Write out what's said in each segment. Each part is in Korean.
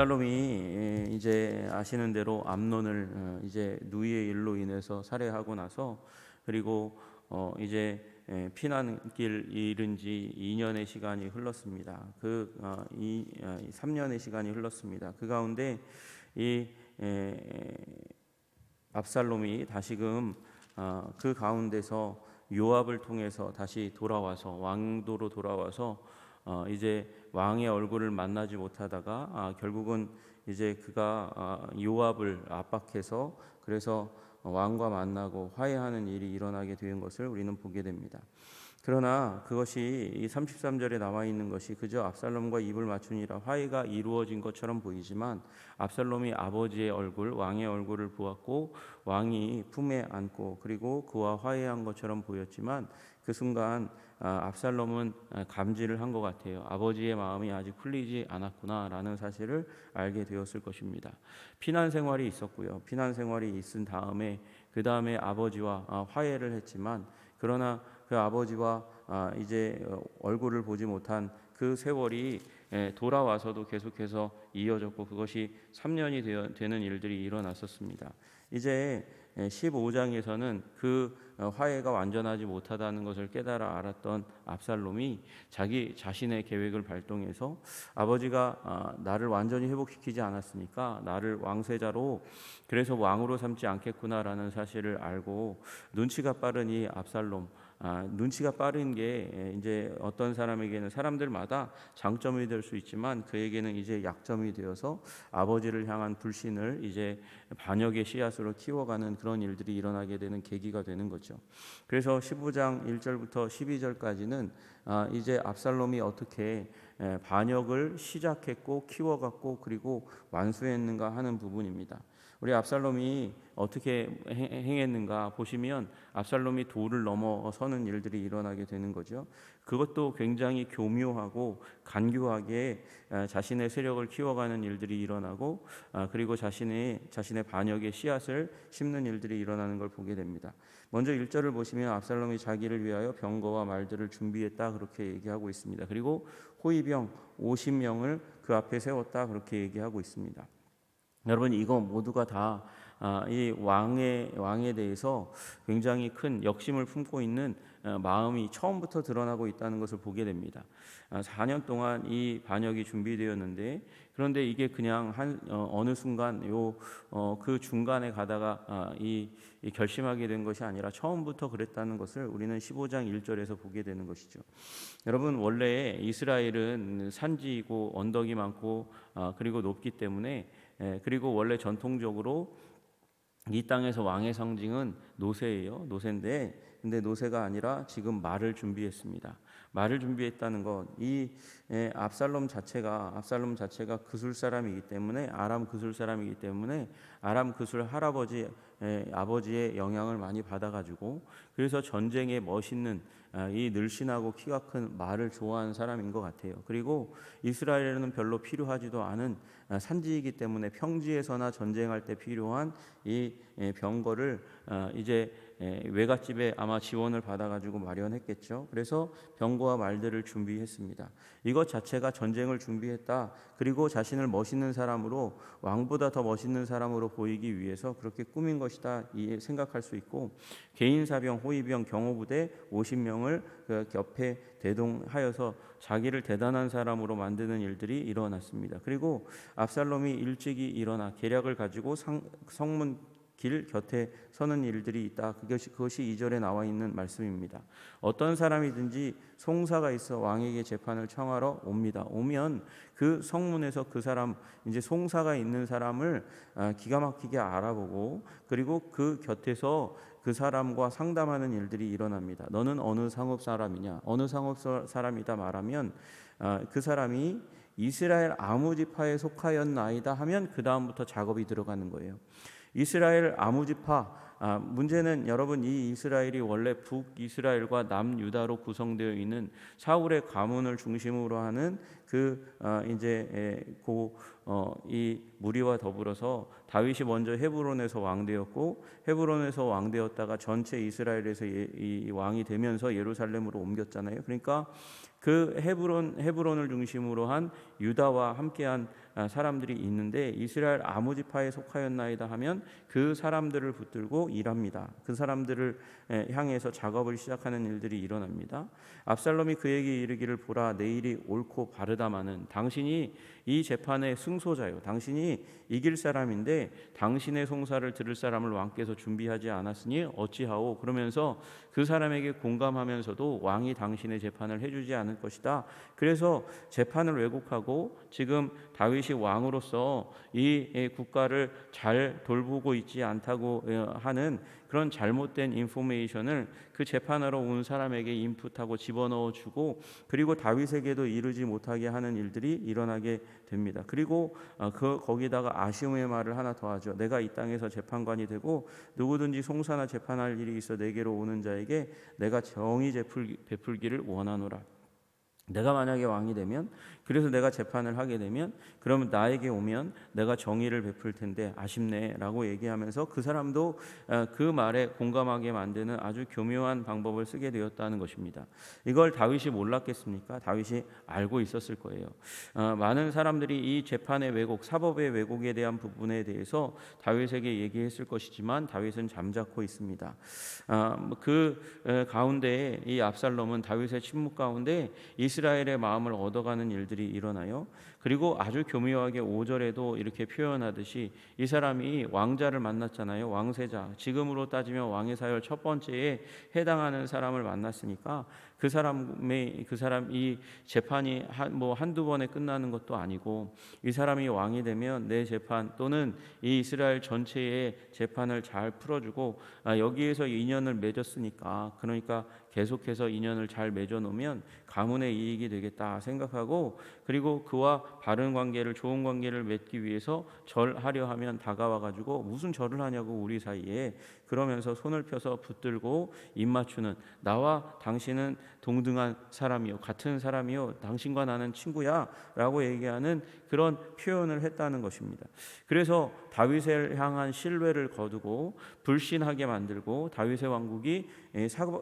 압살롬이 이제 아시는 대로 암론을 어, 이제 누이의 일로 인해서 살해하고 나서 그리고 어 이제 에, 피난길 이른 지 2년의 시간이 흘렀습니다. 그 어, 이, 어, 3년의 시간이 흘렀습니다. 그 가운데 이 에, 압살롬이 다시금 어, 그 가운데서 요압을 통해서 다시 돌아와서 왕도로 돌아와서 어, 이제 왕의 얼굴을 만나지 못하다가 아, 결국은 이제 그가 아, 요압을 압박해서 그래서 왕과 만나고 화해하는 일이 일어나게 된 것을 우리는 보게 됩니다. 그러나 그것이 이 33절에 나와 있는 것이 그저 압살롬과 입을 맞추니라 화해가 이루어진 것처럼 보이지만 압살롬이 아버지의 얼굴 왕의 얼굴을 보았고 왕이 품에 안고 그리고 그와 화해한 것처럼 보였지만 그 순간 아, 압살롬은 감지를 한 것 같아요. 아버지의 마음이 아직 풀리지 않았구나라는 사실을 알게 되었을 것입니다. 피난 생활이 있었고요. 피난 생활이 있은 다음에 그 다음에 아버지와 아, 화해를 했지만 그러나 그 아버지와 아, 이제 어, 얼굴을 보지 못한 그 세월이 예, 돌아와서도 계속해서 이어졌고 그것이 3년이 되는 일들이 일어났었습니다. 이제 15장에서는 그 어, 화해가 완전하지 못하다는 것을 깨달아 알았던 압살롬이 자기 자신의 계획을 발동해서 아버지가 아, 나를 완전히 회복시키지 않았으니까 나를 왕세자로 그래서 왕으로 삼지 않겠구나라는 사실을 알고 눈치가 이 압살롬 아, 눈치가 빠른 게 이제 어떤 사람에게는 사람들마다 장점이 될 수 있지만 그에게는 이제 약점이 되어서 아버지를 향한 불신을 이제 반역의 씨앗으로 키워가는 그런 일들이 일어나게 되는 계기가 되는 거죠. 그래서 15장 1절부터 12절까지는 아, 이제 압살롬이 어떻게 반역을 시작했고 키워갔고 그리고 완수했는가 하는 부분입니다. 우리 압살롬이 어떻게 행했는가 보시면 압살롬이 돌을 넘어서는 일들이 일어나게 되는 거죠. 그것도 굉장히 교묘하고 간교하게 자신의 세력을 키워가는 일들이 일어나고 그리고 자신의 자신의 반역의 씨앗을 심는 일들이 일어나는 걸 보게 됩니다. 먼저 1절을 보시면 압살롬이 자기를 위하여 병거와 말들을 준비했다 그렇게 얘기하고 있습니다. 그리고 호위병 50명을 그 앞에 세웠다 그렇게 얘기하고 있습니다. 여러분 이거 모두가 다이 아, 왕의 왕에 대해서 굉장히 큰 역심을 품고 있는 어, 마음이 처음부터 드러나고 있다는 것을 보게 됩니다. 4년 아, 동안 이 반역이 준비되었는데 그런데 이게 그냥 한 어, 느 순간 요 그 중간에 가다가 아, 이 결심하게 된 것이 아니라 처음부터 그랬다는 것을 우리는 15장 1절에서 보게 되는 것이죠. 여러분 원래 이스라엘은 산지이고 언덕이 많고 그리고 높기 때문에 예, 그리고 원래 전통적으로 이 땅에서 왕의 상징은 노새예요. 노새인데 근데 노새가 아니라 지금 말을 준비했습니다. 말을 준비했다는 것, 이 예, 압살롬 자체가 압살롬 자체가 그술 사람이기 때문에 아람 그술 사람이기 때문에 아람 그술 할아버지 예, 아버지의 영향을 많이 받아가지고 그래서 전쟁에 멋있는 아, 이 늘씬하고 키가 큰 말을 좋아하는 사람인 것 같아요. 그리고 이스라엘에는 별로 필요하지도 않은 아, 산지이기 때문에 평지에서나 전쟁할 때 필요한 이 예, 병거를 아, 이제 예, 외갓집에 아마 지원을 받아가지고 마련했겠죠. 그래서 병거와 말들을 준비했습니다. 이것 자체가 전쟁을 준비했다. 그리고 자신을 멋있는 사람으로 왕보다 더 멋있는 사람으로 보이기 위해서 그렇게 꾸민 것이다. 생각할 수 있고 개인 사병, 호위병, 경호부대 50명을 그 곁에 대동하여서 자기를 대단한 사람으로 만드는 일들이 일어났습니다. 그리고 압살롬이 일찍이 일어나 계략을 가지고 상, 성문 길 곁에 서는 일들이 있다. 그것이 그것이 2절에 나와 있는 말씀입니다. 어떤 사람이든지 송사가 있어 왕에게 재판을 청하러 옵니다. 오면 그 성문에서 그 사람 이제 송사가 있는 사람을 아, 기가 막히게 알아보고 그리고 그 곁에서 그 사람과 상담하는 일들이 일어납니다. 너는 어느 상업 사람이냐? 어느 상업 사람이다 말하면 아, 그 사람이 이스라엘 아무 지파에 속하였나이다 하면 그 다음부터 작업이 들어가는 거예요. 이스라엘 아무지파 아, 문제는 여러분 이 이스라엘이 원래 북 이스라엘과 남 유다로 구성되어 있는 사울의 가문을 중심으로 하는 그 어, 이제 고이 어, 무리와 더불어서 다윗이 먼저 헤브론에서 왕되었고 헤브론에서 왕되었다가 전체 이스라엘에서 예, 이 왕이 되면서 예루살렘으로 옮겼잖아요. 그러니까 그 헤브론 헤브론을 중심으로 한 유다와 함께한 아, 사람들이 있는데 이스라엘 아무 지파에 속하였나이다 하면 그 사람들을 붙들고 일합니다. 그 사람들을 에, 향해서 작업을 시작하는 일들이 일어납니다. 압살롬이 그에게 이르기를 보라 내일이 옳고 바르다마는 당신이 이 재판의 승소자요 당신이 이길 사람인데 당신의 송사를 들을 사람을 왕께서 준비하지 않았으니 어찌하오 그러면서 그 사람에게 공감하면서도 왕이 당신의 재판을 해주지 않을 것이다. 그래서 재판을 왜곡하고 지금 다윗이 왕으로서 이 국가를 잘 돌보고 있지 않다고 어, 하는 그런 잘못된 인포메이션을 그 재판하러 온 사람에게 인풋하고 집어넣어 주고 그리고 다윗에게도 이르지 못하게 하는 일들이 일어나게 됩니다. 그리고 어, 그 거기다가 아쉬움의 말을 하나 더하죠. 내가 이 땅에서 재판관이 되고 누구든지 송사나 재판할 일이 있어 내게로 오는 자에게 내가 정의 베풀기를 원하노라. 내가 만약에 왕이 되면 그래서 내가 재판을 하게 되면 그러면 나에게 오면 내가 정의를 베풀 텐데 아쉽네라고 얘기하면서 그 사람도 어, 그 말에 공감하게 만드는 아주 교묘한 방법을 쓰게 되었다는 것입니다. 이걸 다윗이 몰랐겠습니까? 다윗이 알고 있었을 거예요. 어, 많은 사람들이 이 재판의 왜곡, 사법의 왜곡에 대한 부분에 대해서 다윗에게 얘기했을 것이지만 다윗은 잠자코 있습니다. 어, 뭐그 가운데 이 압살롬은 다윗의 침묵 가운데 이스 라엘의 마음을 얻어가는 일들이 일어나요. 그리고 아주 교묘하게 5절에도 이렇게 표현하듯이 이 사람이 왕자를 만났잖아요. 왕세자. 지금으로 따지면 왕의 사열 첫 번째에 해당하는 사람을 만났으니까 그 사람의 그 사람 이 재판이 한, 뭐 한두 번에 끝나는 것도 아니고 이 사람이 왕이 되면 내 재판 또는 이 이스라엘 전체의 재판을 잘 풀어주고 아, 여기에서 인연을 맺었으니까 그러니까 계속해서 인연을 잘 맺어 놓으면 가문의 이익이 되겠다 생각하고 그리고 그와 바른 관계를 좋은 관계를 맺기 위해서 절하려 하면 다가와 가지고 무슨 절을 하냐고 우리 사이에 그러면서 손을 펴서 붙들고 입 맞추는 나와 당신은 동등한 사람이요 같은 사람이요 당신과 나는 친구야라고 얘기하는 그런 표현을 했다는 것입니다. 그래서 다윗을 향한 신뢰를 거두고 불신하게 만들고 다윗의 왕국이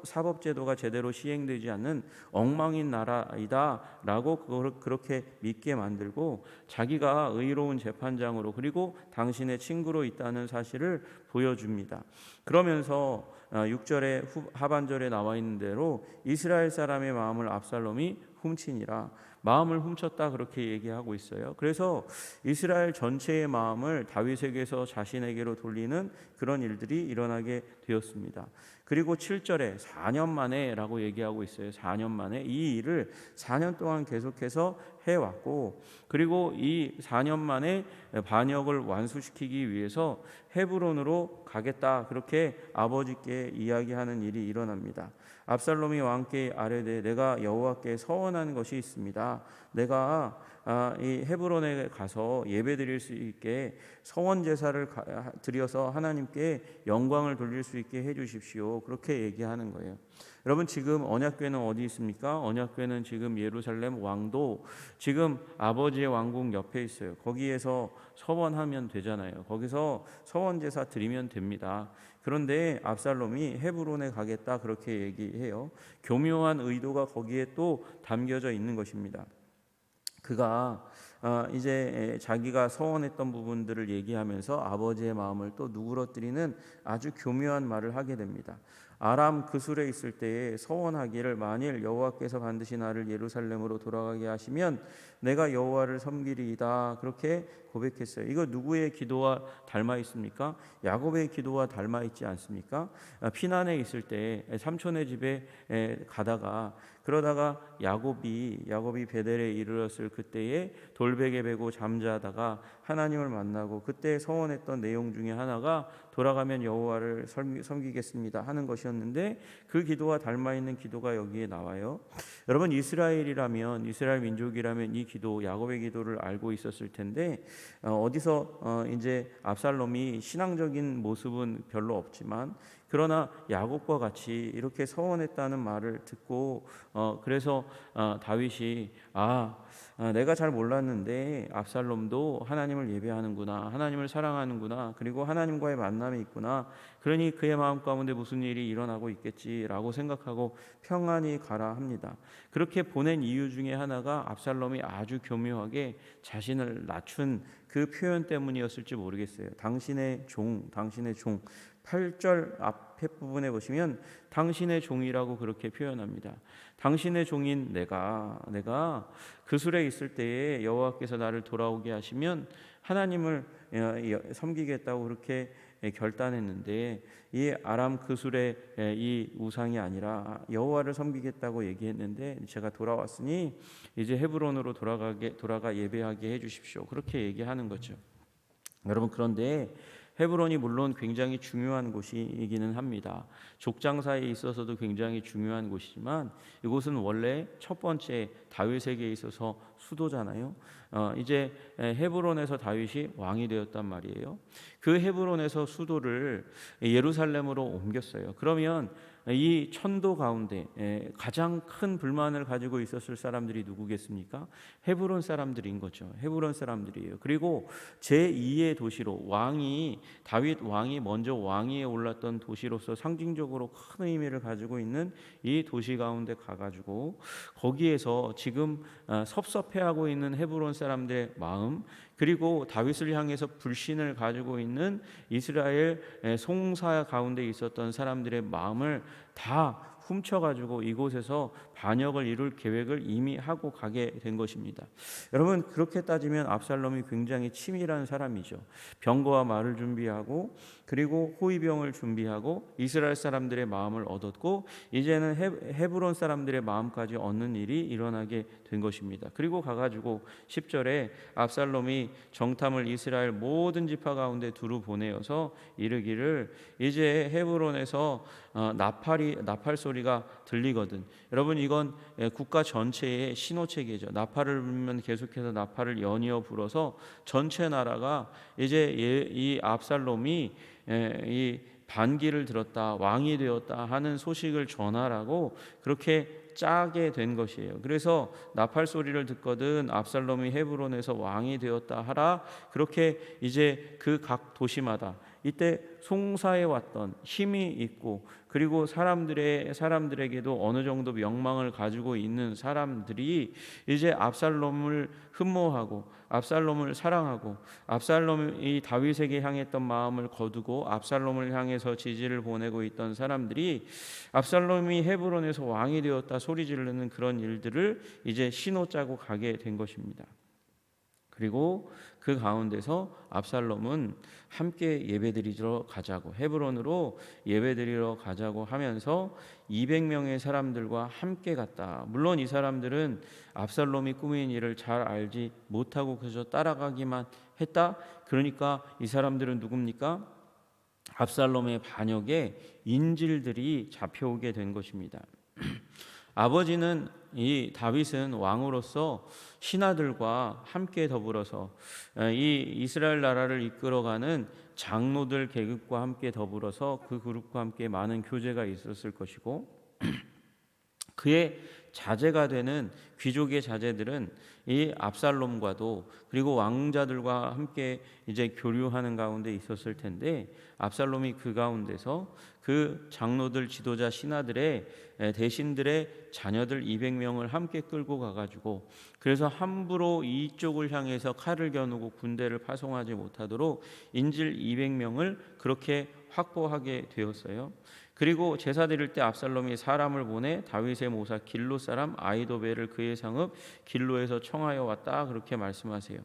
사법 제도가 제대로 시행되지 않는 엉망인 나라이다라고 그렇게 믿게 만들고 자기가 의로운 재판장으로 그리고 당신의 친구로 있다는 사실을 보여줍니다. 그러면서 6절의 어, 하반절에 나와 있는 대로 이스라엘 사람의 마음을 압살롬이 훔치니라 마음을 훔쳤다 그렇게 얘기하고 있어요. 그래서 이스라엘 전체의 마음을 다윗에게서 자신에게로 돌리는 그런 일들이 일어나게 되었습니다. 그리고 7절에 4년 만에라고 얘기하고 있어요. 4년 만에 이 일을 4년 동안 계속해서 해왔고 그리고 이 4년 만에 반역을 완수시키기 위해서 헤브론으로 가겠다 그렇게 아버지께 이야기하는 일이 일어납니다. 압살롬이 왕께 아뢰되 내가 여호와께 서원한 것이 있습니다. 내가 아, 이 헤브론에 가서 예배드릴 수 있게 성원 제사를 드려서 하나님께 영광을 돌릴 수 있게 해 주십시오. 그렇게 얘기하는 거예요. 여러분 지금 언약궤는 어디 있습니까? 언약궤는 지금 예루살렘 왕도 지금 아버지의 왕궁 옆에 있어요. 거기에서 서원하면 되잖아요. 거기서 서원 제사 드리면 됩니다. 그런데 압살롬이 헤브론에 가겠다 그렇게 얘기해요. 교묘한 의도가 거기에 또 담겨져 있는 것입니다. 그가 어, 이제 자기가 서원했던 부분들을 얘기하면서 아버지의 마음을 또 누그러뜨리는 아주 교묘한 말을 하게 됩니다. 아람 그술에 있을 때에 서원하기를 만일 여호와께서 반드시 나를 예루살렘으로 돌아가게 하시면 내가 여호와를 섬기리이다 그렇게 고백했어요. 이거 누구의 기도와 닮아 있습니까? 야곱의 기도와 닮아 있지 않습니까? 아, 피난에 있을 때 삼촌의 집에 가다가 그러다가 야곱이 야곱이 베델에 이르렀을 그때에 돌베개 베고 잠자다가 하나님을 만나고 그때 서원했던 내용 중에 하나가 돌아가면 여호와를 섬기겠습니다 하는 것이었는데 그 기도와 닮아 있는 기도가 여기에 나와요. 여러분 이스라엘이라면 이스라엘 민족이라면 이 기도 야곱의 기도를 알고 있었을 텐데 어, 어디서 어, 이제 압살롬이 신앙적인 모습은 별로 없지만 그러나 야곱과 같이 이렇게 서원했다는 말을 듣고 어 그래서 어, 다윗이 아 아, 내가 잘 몰랐는데 압살롬도 하나님을 예배하는구나 하나님을 사랑하는구나 그리고 하나님과의 만남이 있구나 그러니 그의 마음 가운데 무슨 일이 일어나고 있겠지라고 생각하고 평안히 가라 합니다. 그렇게 보낸 이유 중에 하나가 압살롬이 아주 교묘하게 자신을 낮춘 그 표현 때문이었을지 모르겠어요. 당신의 종, 당신의 종 8절 앞에 부분에 보시면 당신의 종이라고 그렇게 표현합니다. 당신의 종인 내가 내가 그술에 있을 때에 여호와께서 나를 돌아오게 하시면 하나님을 어, 섬기겠다고 그렇게 결단했는데 이 아람 그술의 이 우상이 아니라 여호와를 섬기겠다고 얘기했는데 제가 돌아왔으니 이제 헤브론으로 돌아가게 돌아가 예배하게 해 주십시오. 그렇게 얘기하는 거죠. 여러분 그런데 헤브론이 물론 굉장히 중요한 곳이기는 합니다. 족장사에 있어서도 굉장히 중요한 곳이지만 이곳은 원래 첫 번째 다윗에게 있어서 수도잖아요. 어, 이제 헤브론에서 다윗이 왕이 되었단 말이에요. 그 헤브론에서 수도를 예루살렘으로 옮겼어요. 그러면 이 천도 가운데 가장 큰 불만을 가지고 있었을 사람들이 누구겠습니까? 헤브론 사람들인 거죠. 헤브론 사람들이에요. 그리고 제 2의 도시로 왕이 다윗 왕이 먼저 왕위에 올랐던 도시로서 상징적으로 큰 의미를 가지고 있는 이 도시 가운데 가가지고 거기에서 지금 어, 섭섭해하고 있는 헤브론 사람들의 마음 그리고 다윗을 향해서 불신을 가지고 있는 이스라엘 송사 가운데 있었던 사람들의 마음을 다 훔쳐가지고 이곳에서 반역을 이룰 계획을 이미 하고 가게 된 것입니다. 여러분 그렇게 따지면 압살롬이 굉장히 치밀한 사람이죠. 병거와 말을 준비하고 그리고 호위병을 준비하고 이스라엘 사람들의 마음을 얻었고 이제는 헤브론 사람들의 마음까지 얻는 일이 일어나게 된 것입니다. 그리고 가가지고 10절에 압살롬이 정탐을 이스라엘 모든 지파 가운데 두루 보내어서 이르기를 이제 헤브론에서 어, 나팔이 나팔 소리가 들리거든. 여러분 이건 예, 국가 전체의 신호 체계죠. 나팔을 불면 계속해서 나팔을 연이어 불어서 전체 나라가 이제 이 압살롬이 예, 이 반기를 들었다 왕이 되었다 하는 소식을 전하라고 그렇게 짜게 된 것이에요. 그래서 나팔 소리를 듣거든 압살롬이 헤브론에서 왕이 되었다 하라 그렇게 이제 그 각 도시마다 이때 송사해 왔던 힘이 있고 그리고 사람들의 사람들에게도 어느 정도 명망을 가지고 있는 사람들이 이제 압살롬을 흠모하고 압살롬을 사랑하고 압살롬이 다윗에게 향했던 마음을 거두고 압살롬을 향해서 지지를 보내고 있던 사람들이 압살롬이 헤브론에서 왕이 되었다 소리 지르는 그런 일들을 이제 신호 짜고 가게 된 것입니다. 그리고 그 가운데서 압살롬은 함께 예배드리러 가자고 헤브론으로 예배드리러 가자고 하면서 200명의 사람들과 함께 갔다. 물론 이 사람들은 압살롬이 꾸민 일을 잘 알지 못하고 그저 따라가기만 했다. 그러니까 이 사람들은 누굽니까? 압살롬의 반역에 인질들이 잡혀오게 된 것입니다. 아버지는 이 다윗은 왕으로서 신하들과 함께 더불어서 이 이스라엘 나라를 이끌어가는 장로들 계급과 함께 더불어서 그 그룹과 함께 많은 교제가 있었을 것이고 그의 자제가 되는 귀족의 자제들은 이 압살롬과도 그리고 왕자들과 함께 이제 교류하는 가운데 있었을 텐데 압살롬이 그 가운데서 그 장로들 지도자 신하들의 대신들의 자녀들 200명을 함께 끌고 가가지고 그래서 함부로 이쪽을 향해서 칼을 겨누고 군대를 파송하지 못하도록 인질 200명을 그렇게 확보하게 되었어요. 그리고 제사 드릴 때 압살롬이 사람을 보내 다윗의 모사 길로 사람 아이도벨을 그의 상읍 길로에서 청하여 왔다 그렇게 말씀하세요.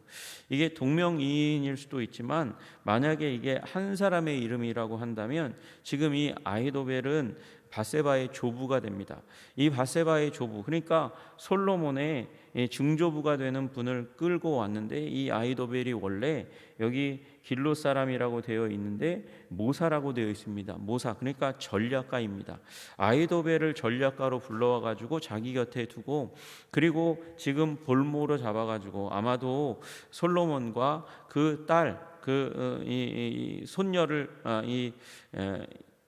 이게 동명이인일 수도 있지만 만약에 이게 한 사람의 이름이라고 한다면 지금 이 아이도벨은 바세바의 조부가 됩니다. 이 바세바의 조부 그러니까 솔로몬의 중조부가 되는 분을 끌고 왔는데 이 아이도벨이 원래 여기 길로 사람이라고 되어 있는데 모사라고 되어 있습니다. 모사 그러니까 전략가입니다. 아이도벨을 전략가로 불러와 가지고 자기 곁에 두고 그리고 지금 볼모로 잡아 가지고 아마도 솔로몬과 그딸그 이, 이, 손녀를 아, 이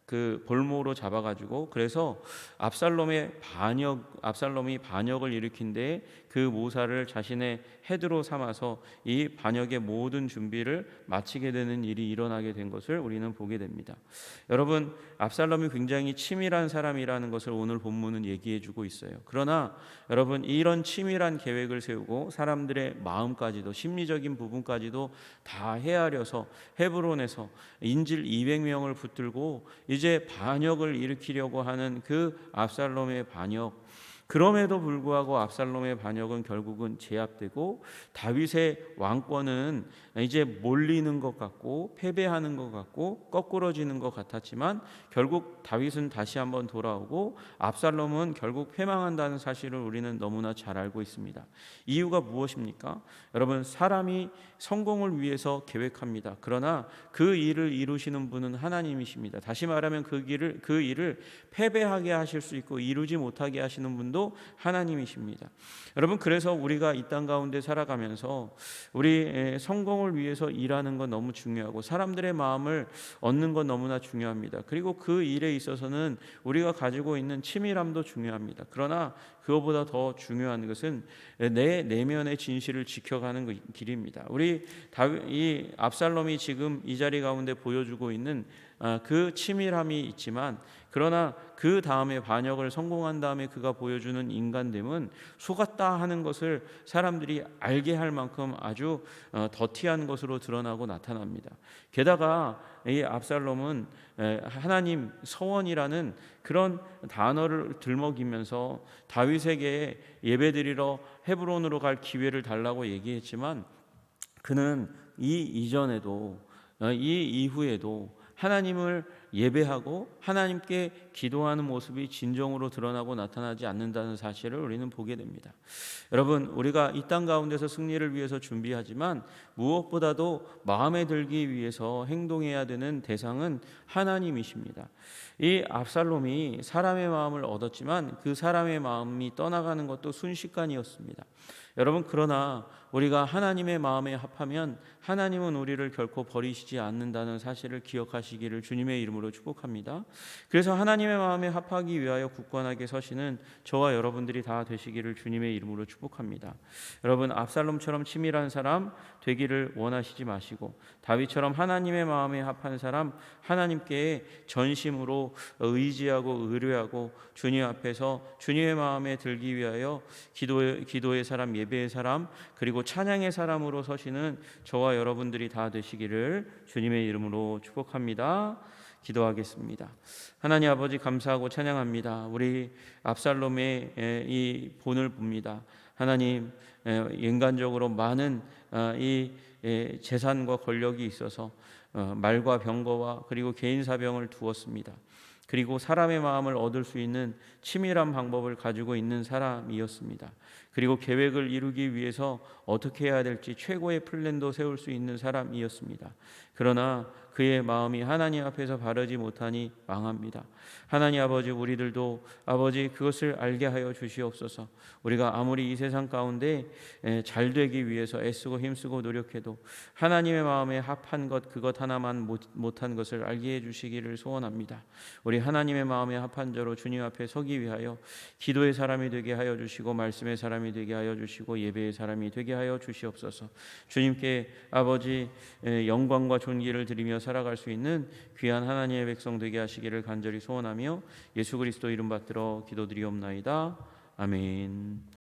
그 볼모로 잡아가지고 그래서 압살롬의 반역 압살롬이 반역을 일으킨데 그 모사를 자신의 헤드로 삼아서 이 반역의 모든 준비를 마치게 되는 일이 일어나게 된 것을 우리는 보게 됩니다. 여러분 압살롬이 굉장히 치밀한 사람이라는 것을 오늘 본문은 얘기해주고 있어요. 그러나 여러분 이런 치밀한 계획을 세우고 사람들의 마음까지도 심리적인 부분까지도 다 헤아려서 헤브론에서 인질 200명을 붙들고 이제 반역을 일으키려고 하는 그 압살롬의 반역 그럼에도 불구하고 압살롬의 반역은 결국은 제압되고 다윗의 왕권은 이제 몰리는 것 같고 패배하는 것 같고 거꾸러지는 것 같았지만 결국 다윗은 다시 한번 돌아오고 압살롬은 결국 패망한다는 사실을 우리는 너무나 잘 알고 있습니다. 이유가 무엇입니까? 여러분 사람이 성공을 위해서 계획합니다. 그러나 그 일을 이루시는 분은 하나님이십니다. 다시 말하면 그 일을 그 일을 패배하게 하실 수 있고 이루지 못하게 하시는 분도 하나님이십니다. 여러분 그래서 우리가 이 땅 가운데 살아가면서 우리 성공을 위해서 일하는 건 너무 중요하고 사람들의 마음을 얻는 건 너무나 중요합니다. 그리고 그 일에 있어서는 우리가 가지고 있는 치밀함도 중요합니다. 그러나 그것보다 더 중요한 것은 내 내면의 진실을 지켜가는 그 길입니다. 우리 이 압살롬이 지금 이 자리 가운데 보여주고 있는 아, 그 치밀함이 있지만 그러나 그 다음에 반역을 성공한 다음에 그가 보여주는 인간됨은 속았다 하는 것을 사람들이 알게 할 만큼 아주 어, 더티한 것으로 드러나고 나타납니다. 게다가 이 압살롬은 하나님 서원이라는 그런 단어를 들먹이면서 다윗에게 예배드리러 헤브론으로 갈 기회를 달라고 얘기했지만 그는 이 이전에도 어, 이 이후에도 하나님을 예배하고 하나님께 기도하는 모습이 진정으로 드러나고 나타나지 않는다는 사실을 우리는 보게 됩니다. 여러분, 우리가 이 땅 가운데서 승리를 위해서 준비하지만 무엇보다도 마음에 들기 위해서 행동해야 되는 대상은 하나님이십니다. 이 압살롬이 사람의 마음을 얻었지만 그 사람의 마음이 떠나가는 것도 순식간이었습니다. 여러분 그러나 우리가 하나님의 마음에 합하면 하나님은 우리를 결코 버리시지 않는다는 사실을 기억하시기를 주님의 이름으로 축복합니다. 그래서 하나님 의 마음에 합하기 위하여 굳건하게 서시는 저와 여러분들이 다 되시기를 주님의 이름으로 축복합니다. 여러분 압살롬처럼 치밀한 사람 되기를 원하시지 마시고 다윗처럼 하나님의 마음에 합한 사람 하나님께 전심으로 의지하고 의뢰하고 주님 앞에서 주님의 마음에 들기 위하여 기도의 기도의 사람 예배의 사람 그리고 찬양의 사람으로 서시는 저와 여러분들이 다 되시기를 주님의 이름으로 축복합니다. 기도하겠습니다. 하나님 아버지 감사하고 찬양합니다. 우리 압살롬의 이 본을 봅니다. 하나님 인간적으로 많은 아, 이 재산과 권력이 있어서 어, 말과 병거와 그리고 개인 사병을 두었습니다. 그리고 사람의 마음을 얻을 수 있는 치밀한 방법을 가지고 있는 사람이었습니다. 그리고 계획을 이루기 위해서 어떻게 해야 될지 최고의 플랜도 세울 수 있는 사람이었습니다. 그러나 그의 마음이 하나님 앞에서 바르지 못하니 망합니다. 하나님 아버지 우리들도 아버지 그것을 알게 하여 주시옵소서. 우리가 아무리 이 세상 가운데 잘 되기 위해서 애쓰고 힘쓰고 노력해도 하나님의 마음에 합한 것 그것 하나만 못한 것을 알게 해 주시기를 소원합니다. 우리 하나님의 마음에 합한 자로 주님 앞에 서기 위하여 기도의 사람이 되게 하여 주시고 말씀의 사람이 되게 하여 주시고 예배의 사람이 되게 하여 주시옵소서. 주님께 아버지 영광과 존귀를 드리며 살아갈 수 있는 귀한 하나님의 백성 되게 하시기를 간절히 소원하며 예수 그리스도 이름 받들어 기도드리옵나이다. 아멘.